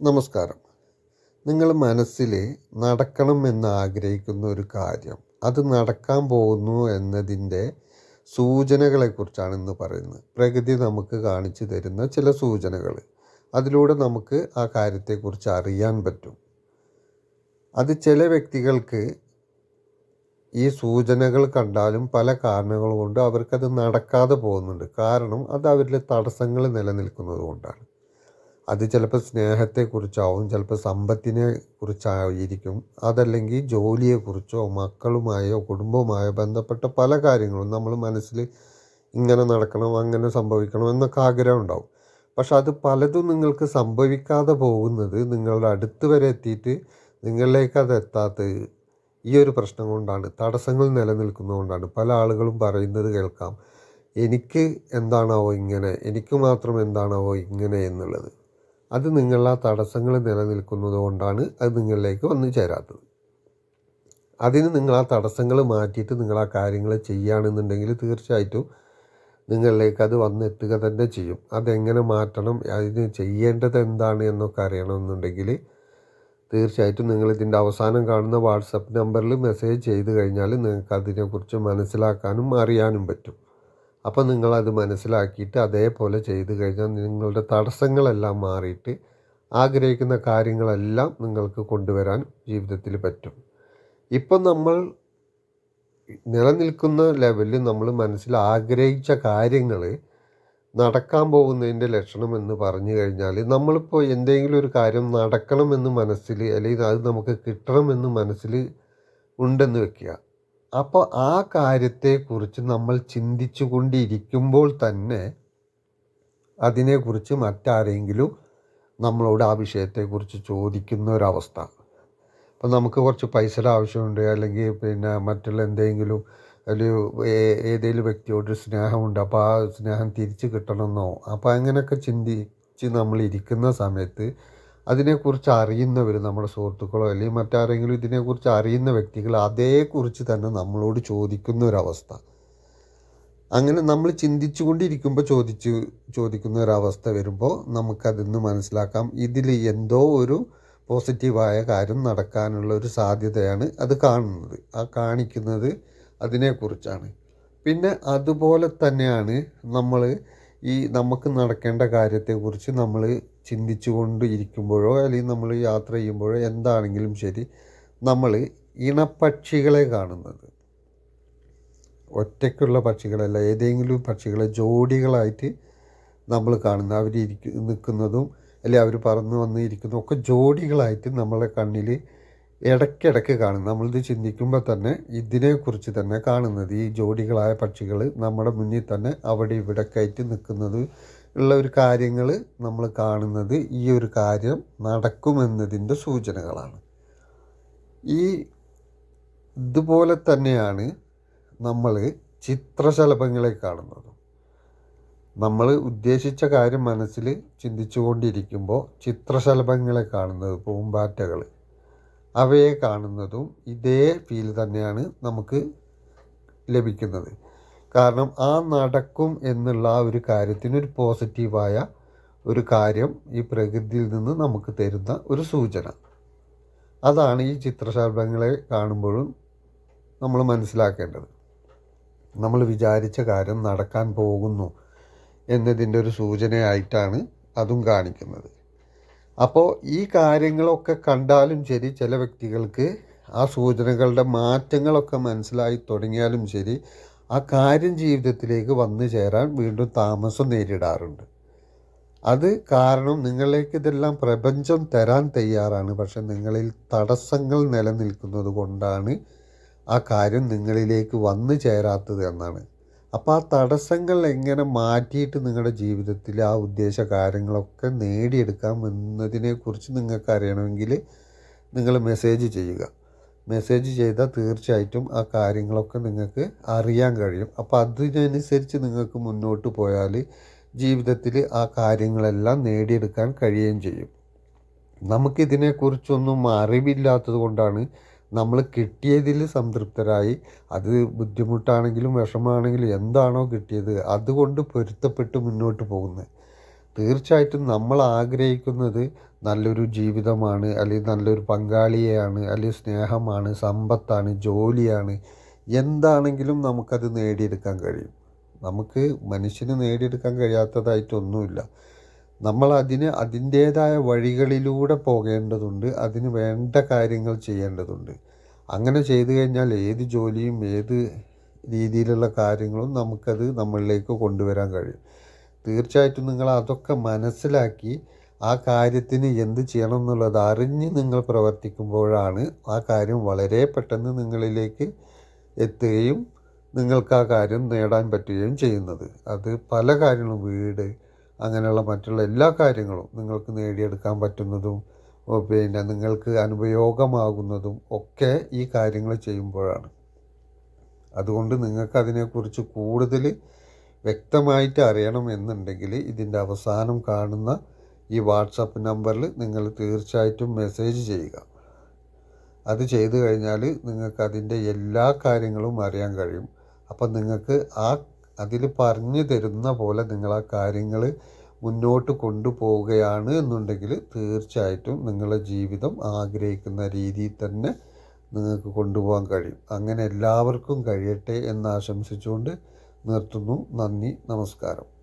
നമസ്കാരം. നിങ്ങൾ മനസ്സിൽ നടക്കണം എന്ന് ആഗ്രഹിക്കുന്ന ഒരു കാര്യം അത് നടക്കാൻ പോകുന്നു എന്നതിന്റെ സൂചനകളെക്കുറിച്ചാണ് ഇന്ന് പറയുന്നത്. പ്രകൃതി നമുക്ക് കാണിച്ചു തരുന്ന ചില സൂചനകൾ. അതിലൂടെ നമുക്ക് ആ കാര്യത്തെക്കുറിച്ച് അറിയാൻ പറ്റും. അത് ചില വ്യക്തികൾക്ക് ഈ സൂചനകൾ കണ്ടാലും പല കാരണങ്ങൾ കൊണ്ട് അവർക്കത് നടക്കാതെ പോകുന്നുണ്ട്. കാരണം അത് അവരിലെ തടസ്സങ്ങൾ നിലനിൽക്കുന്നത് കൊണ്ടാണ്. അത് ചിലപ്പോൾ സ്നേഹത്തെക്കുറിച്ചാവും ചിലപ്പോൾ സമ്പത്തിനെ കുറിച്ചായിരിക്കും അതല്ലെങ്കിൽ ജോലിയെക്കുറിച്ചോ മക്കളുമായോ കുടുംബവുമായോ ബന്ധപ്പെട്ട പല കാര്യങ്ങളും നമ്മൾ മനസ്സിൽ ഇങ്ങനെ നടക്കണം അങ്ങനെ സംഭവിക്കണം എന്നൊക്കെ ആഗ്രഹം ഉണ്ടാവും. പക്ഷെ അത് പലതും നിങ്ങൾക്ക് സംഭവിക്കാതെ പോകുന്നത് നിങ്ങളുടെ അടുത്ത് വരെ എത്തിയിട്ട് നിങ്ങളിലേക്ക് അത് എത്താത്തത് ഈ ഒരു പ്രശ്നം കൊണ്ടാണ് തടസ്സങ്ങൾ നിലനിൽക്കുന്നതുകൊണ്ടാണ് പല ആളുകളും പറയുന്നത് കേൾക്കാം. എനിക്ക് എന്താണാവോ ഇങ്ങനെ എനിക്ക് മാത്രം എന്താണാവോ ഇങ്ങനെ എന്നുള്ളത്. അത് നിങ്ങൾ ആ തടസ്സങ്ങൾ നിലനിൽക്കുന്നത് കൊണ്ടാണ് അത് നിങ്ങളിലേക്ക് വന്നു ചേരാത്തത്. അതിന് നിങ്ങൾ ആ തടസ്സങ്ങൾ മാറ്റിയിട്ട് നിങ്ങൾ ആ കാര്യങ്ങൾ ചെയ്യുകയാണെന്നുണ്ടെങ്കിൽ തീർച്ചയായിട്ടും നിങ്ങളിലേക്ക് അത് വന്നെത്തുക തന്നെ ചെയ്യും. അതെങ്ങനെ മാറ്റണം അതിന് ചെയ്യേണ്ടത് എന്താണ് എന്നൊക്കെ അറിയണമെന്നുണ്ടെങ്കിൽ തീർച്ചയായിട്ടും നിങ്ങൾ ഇതിന്റെ അവസാനം കാണുന്ന വാട്സപ്പ് നമ്പറിൽ മെസ്സേജ് ചെയ്ത് കഴിഞ്ഞാൽ നിങ്ങൾക്ക് അതിനെക്കുറിച്ച് മനസ്സിലാക്കാനും അറിയാനും പറ്റും. അപ്പോൾ നിങ്ങളത് മനസ്സിലാക്കിയിട്ട് അതേപോലെ ചെയ്തു കഴിഞ്ഞാൽ നിങ്ങളുടെ തടസ്സങ്ങളെല്ലാം മാറിയിട്ട് ആഗ്രഹിക്കുന്ന കാര്യങ്ങളെല്ലാം നിങ്ങൾക്ക് കൊണ്ടുവരാൻ ജീവിതത്തിൽ പറ്റും. ഇപ്പം നമ്മൾ നിലനിൽക്കുന്ന ലെവലിൽ നമ്മൾ മനസ്സിൽ ആഗ്രഹിച്ച കാര്യങ്ങൾ നടക്കാൻ പോകുന്നതിന്റെ ലക്ഷണം എന്ന് പറഞ്ഞു കഴിഞ്ഞാൽ നമ്മളിപ്പോൾ എന്തെങ്കിലും ഒരു കാര്യം നടക്കണമെന്ന് മനസ്സിൽ അല്ലെങ്കിൽ അത് നമുക്ക് കിട്ടണമെന്ന് മനസ്സിൽ ഉണ്ടെന്ന് വെക്കുക. അപ്പോൾ ആ കാര്യത്തെക്കുറിച്ച് നമ്മൾ ചിന്തിച്ചു കൊണ്ടിരിക്കുമ്പോൾ തന്നെ അതിനെക്കുറിച്ച് മറ്റാരെങ്കിലും നമ്മളോട് ആ വിഷയത്തെക്കുറിച്ച് ചോദിക്കുന്ന ഒരവസ്ഥ ഇപ്പം നമുക്ക് കുറച്ച് പൈസയുടെ ആവശ്യമുണ്ട് അല്ലെങ്കിൽ പിന്നെ മറ്റുള്ള എന്തെങ്കിലും അല്ലെങ്കിൽ ഏതെങ്കിലും വ്യക്തിയോട് സ്നേഹമുണ്ട് അപ്പോൾ ആ സ്നേഹം തിരിച്ച് കിട്ടണമെന്നോ? അപ്പോൾ അങ്ങനെയൊക്കെ ചിന്തിച്ച് നമ്മൾ ഇരിക്കുന്ന സമയത്ത് അതിനെക്കുറിച്ച് അറിയുന്നവർ നമ്മുടെ സുഹൃത്തുക്കളോ അല്ലെങ്കിൽ മറ്റാരെങ്കിലും ഇതിനെക്കുറിച്ച് അറിയുന്ന വ്യക്തികൾ അതേക്കുറിച്ച് തന്നെ നമ്മളോട് ചോദിക്കുന്ന ഒരവസ്ഥ അങ്ങനെ നമ്മൾ ചിന്തിച്ചു കൊണ്ടിരിക്കുമ്പോൾ ചോദിച്ച് ചോദിക്കുന്ന ഒരവസ്ഥ വരുമ്പോൾ നമുക്കതിന്ന് മനസ്സിലാക്കാം. ഇതിൽ എന്തോ ഒരു പോസിറ്റീവായ കാര്യം നടക്കാനുള്ള ഒരു സാധ്യതയാണ് അത് കാണുന്നത്. ആ കാണിക്കുന്നത് അതിനെക്കുറിച്ചാണ്. പിന്നെ അതുപോലെ തന്നെയാണ് നമ്മൾ ഈ നമുക്ക് നടക്കേണ്ട കാര്യത്തെക്കുറിച്ച് നമ്മൾ ചിന്തിച്ചു കൊണ്ട് ഇരിക്കുമ്പോഴോ അല്ലെങ്കിൽ നമ്മൾ യാത്ര ചെയ്യുമ്പോഴോ എന്താണെങ്കിലും ശരി നമ്മൾ ഇണപ്പക്ഷികളെ കാണുന്നത്. ഒറ്റയ്ക്കുള്ള പക്ഷികളല്ല ഏതെങ്കിലും പക്ഷികളെ ജോഡികളായിട്ട് നമ്മൾ കാണുന്നത് അവർ ഇരിക്കും നിൽക്കുന്നതും അല്ലെങ്കിൽ അവർ പറന്ന് വന്ന് ഇരിക്കുന്നതും ഒക്കെ ജോഡികളായിട്ട് നമ്മളെ കണ്ണിൽ ഇടയ്ക്കിടയ്ക്ക് കാണും. നമ്മളിത് ചിന്തിക്കുമ്പോൾ തന്നെ ഇതിനെക്കുറിച്ച് തന്നെ കാണുന്നത് ഈ ജോഡികളായ പക്ഷികൾ നമ്മുടെ മുന്നിൽ തന്നെ അവിടെ ഇവിടെ കയറ്റി നിൽക്കുന്നത് ഉള്ള ഒരു കാര്യങ്ങൾ നമ്മൾ കാണുന്നത് ഈ ഒരു കാര്യം നടക്കുമെന്നതിന്റെ സൂചനകളാണ്. ഈ ഇതുപോലെ തന്നെയാണ് നമ്മൾ ചിത്രശലഭങ്ങളെ കാണുന്നത്. നമ്മൾ ഉദ്ദേശിച്ച കാര്യം മനസ്സിൽ ചിന്തിച്ചു കൊണ്ടിരിക്കുമ്പോൾ ചിത്രശലഭങ്ങളെ കാണുന്നത് പൂമ്പാറ്റകൾ അവയെ കാണുന്നതും ഇതേ ഫീൽ തന്നെയാണ് നമുക്ക് ലഭിക്കുന്നത്. കാരണം ആ നടക്കും എന്നുള്ള ആ ഒരു കാര്യത്തിനൊരു പോസിറ്റീവായ ഒരു കാര്യം ഈ പ്രകൃതിയിൽ നിന്ന് നമുക്ക് തരുന്ന ഒരു സൂചന. അതാണ് ഈ ചിത്രശലഭങ്ങളെ കാണുമ്പോഴും നമ്മൾ മനസ്സിലാക്കേണ്ടത്. നമ്മൾ വിചാരിച്ച കാര്യം നടക്കാൻ പോകുന്നു എന്നതിന്റെ ഒരു സൂചനയായിട്ടാണ് അതും കാണിക്കുന്നത്. അപ്പോൾ ഈ കാര്യങ്ങളൊക്കെ കണ്ടാലും ശരി ചില വ്യക്തികൾക്ക് ആ സൂചനകളുടെ മാറ്റങ്ങളൊക്കെ മനസ്സിലായി തുടങ്ങിയാലും ശരി ആ കാര്യം ജീവിതത്തിലേക്ക് വന്നു ചേരാൻ വീണ്ടും താമസം നേരിടാറുണ്ട്. അത് കാരണം നിങ്ങളിലേക്ക് ഇതെല്ലാം പ്രപഞ്ചം തരാൻ തയ്യാറാണ്. പക്ഷെ നിങ്ങളിൽ തടസ്സങ്ങൾ നിലനിൽക്കുന്നത് കൊണ്ടാണ് ആ കാര്യം നിങ്ങളിലേക്ക് വന്നു ചേരാത്തത് എന്നാണ്. അപ്പോൾ ആ തടസ്സങ്ങൾ എങ്ങനെ മാറ്റിയിട്ട് നിങ്ങളുടെ ജീവിതത്തിൽ ആ ഉദ്ദേശ കാര്യങ്ങളൊക്കെ നേടിയെടുക്കാം എന്നതിനെക്കുറിച്ച് നിങ്ങൾക്കറിയണമെങ്കിൽ നിങ്ങൾ മെസ്സേജ് ചെയ്യുക. മെസ്സേജ് ചെയ്താൽ തീർച്ചയായിട്ടും ആ കാര്യങ്ങളൊക്കെ നിങ്ങൾക്ക് അറിയാൻ കഴിയും. അപ്പോൾ അതിനനുസരിച്ച് നിങ്ങൾക്ക് മുന്നോട്ട് പോയാൽ ജീവിതത്തിൽ ആ കാര്യങ്ങളെല്ലാം നേടിയെടുക്കാൻ കഴിയുകയും ചെയ്യും. നമുക്കിതിനെക്കുറിച്ചൊന്നും അറിവില്ലാത്തത് കൊണ്ടാണ് നമ്മൾ കിട്ടിയതിൽ സംതൃപ്തരായി. അത് ബുദ്ധിമുട്ടാണെങ്കിലും വിഷമമാണെങ്കിലും എന്താണോ കിട്ടിയത് അതുകൊണ്ട് പൊരുത്തപ്പെട്ട് മുന്നോട്ട് പോകുന്നത്. തീർച്ചയായിട്ടും നമ്മൾ ആഗ്രഹിക്കുന്നത് നല്ലൊരു ജീവിതമാണ് അല്ലെങ്കിൽ നല്ലൊരു പങ്കാളിയെയാണ് അല്ലെങ്കിൽ സ്നേഹമാണ് സമ്പത്താണ് ജോലിയാണ്. എന്താണെങ്കിലും നമുക്കത് നേടിയെടുക്കാൻ കഴിയും. നമുക്ക് മനുഷ്യന് നേടിയെടുക്കാൻ കഴിയാത്തതായിട്ടൊന്നുമില്ല. നമ്മൾ അതിന് അതിന്റേതായ വഴികളിലൂടെ പോകേണ്ടതുണ്ട് അതിന് വേണ്ട കാര്യങ്ങൾ ചെയ്യേണ്ടതുണ്ട്. അങ്ങനെ ചെയ്തു കഴിഞ്ഞാൽ ഏത് ജോലിയും ഏത് രീതിയിലുള്ള കാര്യങ്ങളും നമുക്കത് നമ്മളിലേക്ക് കൊണ്ടുവരാൻ കഴിയും. തീർച്ചയായിട്ടും നിങ്ങൾ അതൊക്കെ മനസ്സിലാക്കി ആ കാര്യത്തിന് എന്ത് ചെയ്യണം എന്നുള്ളത് അറിഞ്ഞ് നിങ്ങൾ പ്രവർത്തിക്കുമ്പോഴാണ് ആ കാര്യം വളരെ പെട്ടെന്ന് നിങ്ങളിലേക്ക് എത്തുകയും നിങ്ങൾക്ക് ആ കാര്യം നേടാൻ പറ്റുകയും ചെയ്യുന്നത്. അത് പല കാര്യങ്ങളും വീട് അങ്ങനെയുള്ള മറ്റുള്ള എല്ലാ കാര്യങ്ങളും നിങ്ങൾക്ക് നേടിയെടുക്കാൻ പറ്റുന്നതും പിന്നെ നിങ്ങൾക്ക് അനുപയോഗമാകുന്നതും ഒക്കെ ഈ കാര്യങ്ങൾ ചെയ്യുമ്പോഴാണ്. അതുകൊണ്ട് നിങ്ങൾക്ക് അതിനെക്കുറിച്ച് കൂടുതൽ വ്യക്തമായിട്ട് അറിയണം എന്നുണ്ടെങ്കിൽ ഇതിന്റെ അവസാനം കാണുന്ന ഈ വാട്സപ്പ് നമ്പറിൽ നിങ്ങൾ തീർച്ചയായിട്ടും മെസ്സേജ് ചെയ്യുക. അത് ചെയ്തു കഴിഞ്ഞാൽ നിങ്ങൾക്ക് അതിന്റെ എല്ലാ കാര്യങ്ങളും അറിയാൻ കഴിയും. അപ്പം നിങ്ങൾക്ക് ആ അതിൽ പറഞ്ഞു തരുന്ന പോലെ നിങ്ങൾ ആ കാര്യങ്ങൾ മുന്നോട്ട് കൊണ്ടുപോവുകയാണ് എന്നുണ്ടെങ്കിൽ തീർച്ചയായിട്ടും നിങ്ങളുടെ ജീവിതം ആഗ്രഹിക്കുന്ന രീതിയിൽ തന്നെ നിങ്ങൾക്ക് കൊണ്ടുപോകാൻ കഴിയും. അങ്ങനെ എല്ലാവർക്കും കഴിയട്ടെ എന്ന് ആശംസിച്ചുകൊണ്ട് നിർത്തുന്നു. നന്ദി നമസ്കാരം.